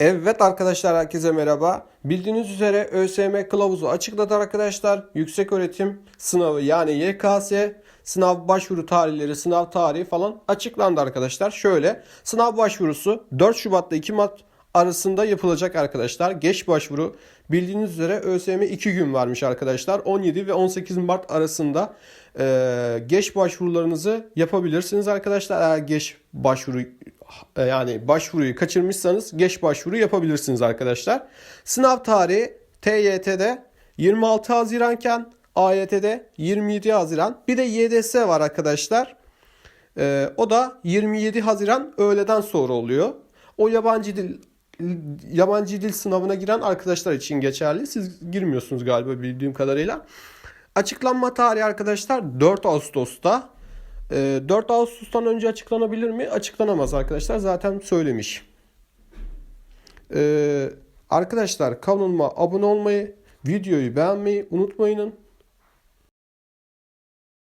Evet arkadaşlar herkese merhaba. Bildiğiniz üzere ÖSYM kılavuzu açıkladı arkadaşlar. Yüksek öğretim sınavı yani YKS sınav başvuru tarihleri, sınav tarihi falan açıklandı arkadaşlar. Şöyle sınav başvurusu 4 Şubat'ta 2 Mart arasında yapılacak arkadaşlar. Geç başvuru bildiğiniz üzere ÖSYM 2 gün varmış arkadaşlar. 17 ve 18 Mart arasında e, geç başvurularınızı yapabilirsiniz arkadaşlar. Eğer geç başvuru yani başvuruyu kaçırmışsanız geç başvuru yapabilirsiniz arkadaşlar. Sınav tarihi TYT'de 26 Haziranken AYT'de 27 Haziran. Bir de YDS var arkadaşlar. Ee, o da 27 Haziran öğleden sonra oluyor. O yabancı dil yabancı dil sınavına giren arkadaşlar için geçerli. Siz girmiyorsunuz galiba bildiğim kadarıyla. Açıklanma tarihi arkadaşlar 4 Ağustos'ta. Ee, 4 Ağustos'tan önce açıklanabilir mi? Açıklanamaz arkadaşlar. Zaten söylemiş. Ee, arkadaşlar kanalıma abone olmayı, videoyu beğenmeyi unutmayın.